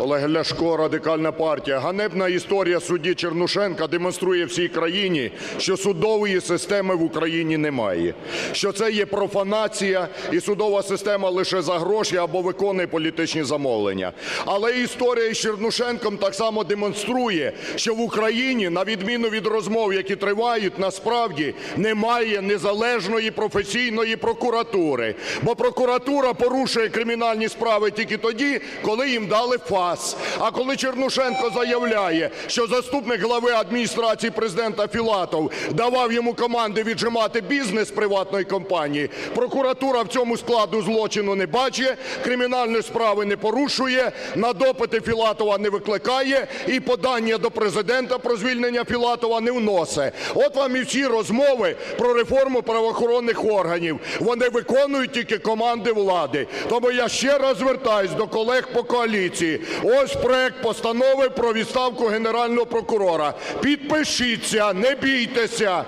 Олег Ляшко, Радикальна партія. Ганебна історія судді Чернушенка демонструє всій країні, що судової системи в Україні немає, що це є профанація і судова система лише за гроші або виконує політичні замовлення. Але історія із Чернушенком так само демонструє, що в Україні, на відміну від розмов, які тривають, насправді немає незалежної професійної прокуратури. Бо прокуратура порушує кримінальні справи тільки тоді, коли їм дали фас. А коли Чернушенко заявляє, що заступник глави адміністрації президента Філатов давав йому команди віджимати бізнес приватної компанії, прокуратура в цьому складу злочину не бачить, кримінальної справи не порушує, на допити Філатова не викликає і подання до президента про звільнення Філатова не вносить. От вам і всі розмови про реформу правоохоронних органів. Вони виконують тільки команди влади. Тому я ще раз звертаюсь до колег по коаліції. Ось проект постанови про відставку Генерального прокурора. Підпишіться, не бійтеся.